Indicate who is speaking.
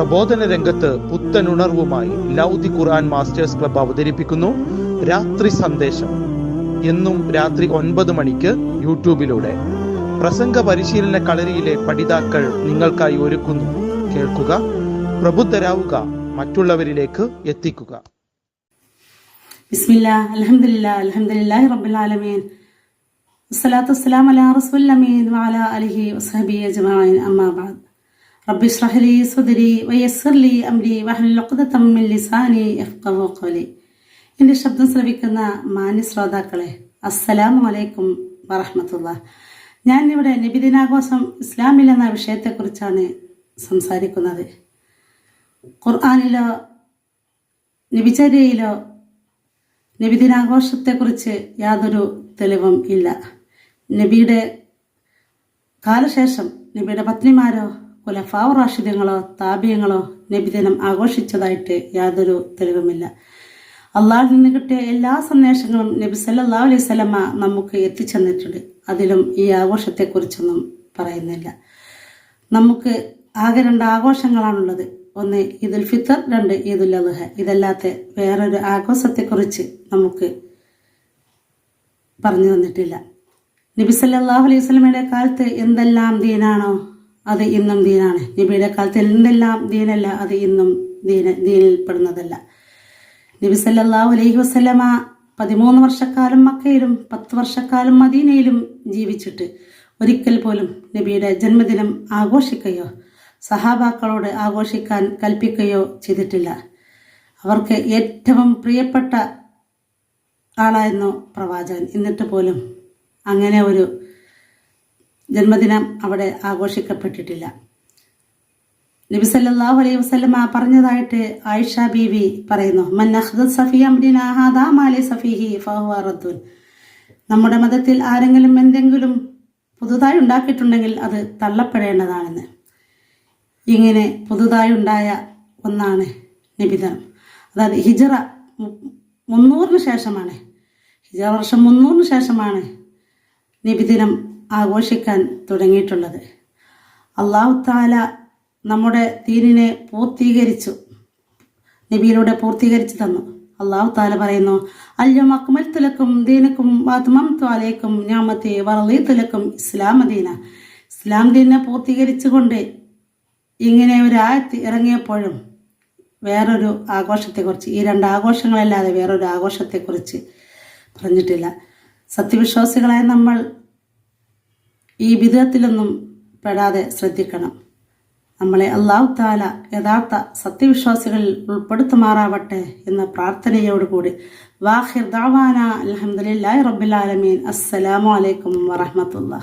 Speaker 1: പ്രബോധന രംഗത്ത് പുത്തനുണർവുമായി ലൗദി ഖുർആൻ masters club അവതരിപ്പിക്കുന്നു രാത്രി സന്ദേശം. എന്നും രാത്രി ഒൻപത് മണിക്ക് യൂട്യൂബിലൂടെ. പ്രസംഗ പരിശീലന കളരിയിലെ പഠിതാക്കൾ നിങ്ങൾക്കായി ഒരുക്കുന്നു. കേൾക്കുക പ്രബുദ്ധരാവുക മറ്റുള്ളവരിലേക്ക് എത്തിക്കുക.
Speaker 2: ബിസ്മില്ലാ അൽഹംദുലില്ലാഹി റബ്ബിൽ ആലമീൻ. അസ്സലാത്തു അസ്സലാം അലാ റസൂലിൽ അമീൻ വഅലാ അലിഹി വസ്ഹബിഹി അജ്മഈൻ അമ്മാ رب اشرح لي صدري ويسر لي أمري واحلل عقدة من لساني يفقهوا قولي എൻ്റെ ശബ്ദം ശ്രവിക്കുന്ന മാന്യ ശ്രോതാക്കളെ അസ്സലാമു അലൈക്കും വറഹമത്തുള്ള ഞാൻ ഇവിടെ നബിദിനാഘോഷം ഇസ്ലാമിൽ എന്ന വിഷയത്തെക്കുറിച്ചാണ് സംസാരിക്കുന്നത് ഖുർആാനിലോ നബിചര്യയിലോ നബിദിനാഘോഷത്തെക്കുറിച്ച് യാതൊരു തെളിവും ഇല്ല നബിയുടെ കാലശേഷം നബിയുടെ പത്നിമാരോ കുലഫാവ് റാഷിദ്യങ്ങളോ താപ്യങ്ങളോ നബിദിനം ആഘോഷിച്ചതായിട്ട് യാതൊരു തെളിവുമില്ല. അള്ളാഹിൽ നിന്ന് കിട്ടിയ എല്ലാ സന്ദേശങ്ങളും നബി സല്ലാ അലൈഹി സ്വലമ നമുക്ക് എത്തിച്ചെന്നിട്ടുണ്ട്. അതിലും ഈ ആഘോഷത്തെക്കുറിച്ചൊന്നും പറയുന്നില്ല. നമുക്ക് ആകെ രണ്ട് ആഘോഷങ്ങളാണുള്ളത്. ഒന്ന് ഈദുൽ ഫിത്തർ രണ്ട് ഈദുൽ അദ്ഹ. ഇതല്ലാത്ത വേറൊരു ആഘോഷത്തെക്കുറിച്ച് നമുക്ക് പറഞ്ഞു തന്നിട്ടില്ല. നബി സല്ലല്ലാഹു അലൈഹി സ്വലമയുടെ കാലത്ത് എന്തെല്ലാം ദീനാണോ അത് ഇന്നും ദീനാണ്. നബിയുടെ കാലത്ത് എന്തെല്ലാം ദീനല്ല അത് ഇന്നും ദീന ദീനിൽപ്പെടുന്നതല്ല. നബി സല്ലല്ലാഹു അലൈഹി വസല്ലമ പതിമൂന്ന് വർഷക്കാലം മക്കയിലും പത്ത് വർഷക്കാലം മദീനയിലും ജീവിച്ചിട്ട് ഒരിക്കൽ പോലും നബിയുടെ ജന്മദിനം ആഘോഷിക്കുകയോ സഹാബാക്കളോട് ആഘോഷിക്കാൻ കൽപ്പിക്കുകയോ ചെയ്തിട്ടില്ല. അവർക്ക് ഏറ്റവും പ്രിയപ്പെട്ട ആളായിരുന്നു പ്രവാചകൻ. എന്നിട്ട് പോലും അങ്ങനെ ഒരു ജന്മദിനം അവിടെ ആഘോഷിക്കപ്പെട്ടിട്ടില്ല. നബി സല്ലല്ലാഹു അലൈഹി വസല്ലമ പറഞ്ഞതായിട്ട് ആയിഷ ബീവി പറയുന്നു നമ്മുടെ മതത്തിൽ ആരെങ്കിലും എന്തെങ്കിലും പുതുതായി ഉണ്ടാക്കിയിട്ടുണ്ടെങ്കിൽ അത് തള്ളപ്പെടേണ്ടതാണെന്ന്. ഇങ്ങനെ പുതുതായി ഉണ്ടായ ഒന്നാണ് നിബിധനം അതായത് ഹിജറ മുന്നൂറിന് ശേഷമാണ്. ഹിജറ വർഷം മുന്നൂറിന് ശേഷമാണ് നബിദിനം ആഘോഷിക്കാൻ തുടങ്ങിയിട്ടുള്ളത്. അള്ളാഹു താല നമ്മുടെ ദീനിനെ പൂർത്തീകരിച്ചു. നബിയിലൂടെ പൂർത്തീകരിച്ചു തന്നു. അള്ളാഹു താല പറയുന്നു അല്യം അക്മൽ തുലക്കും ദീനക്കും വാത്മം ത്വാലേക്കും ഞാമത്തെ വറളി തുലക്കും ഇസ്ലാം ദീന. ഇസ്ലാം ദീനെ പൂർത്തീകരിച്ചുകൊണ്ട് ഇങ്ങനെ ഒരു ആയത്ത് ഇറങ്ങിയപ്പോഴും വേറൊരു ആഘോഷത്തെക്കുറിച്ച് ഈ രണ്ട് ആഘോഷങ്ങളല്ലാതെ വേറൊരു ആഘോഷത്തെക്കുറിച്ച് പറഞ്ഞിട്ടില്ല. സത്യവിശ്വാസികളായ നമ്മൾ ഈ വിധത്തിലൊന്നും പെടാതെ ശ്രദ്ധിക്കണം. നമ്മളെ അള്ളാഹു താല യഥാർത്ഥ സത്യവിശ്വാസികളിൽ ഉൾപ്പെടുത്തുമാറാവട്ടെ എന്ന പ്രാർത്ഥനയോടുകൂടി. വാഹിർ ദാവാന അലഹമുല്ലാ റബ്ബുലാലമീൻ അസ്സലാമലൈക്കും വറഹമത്തുള്ള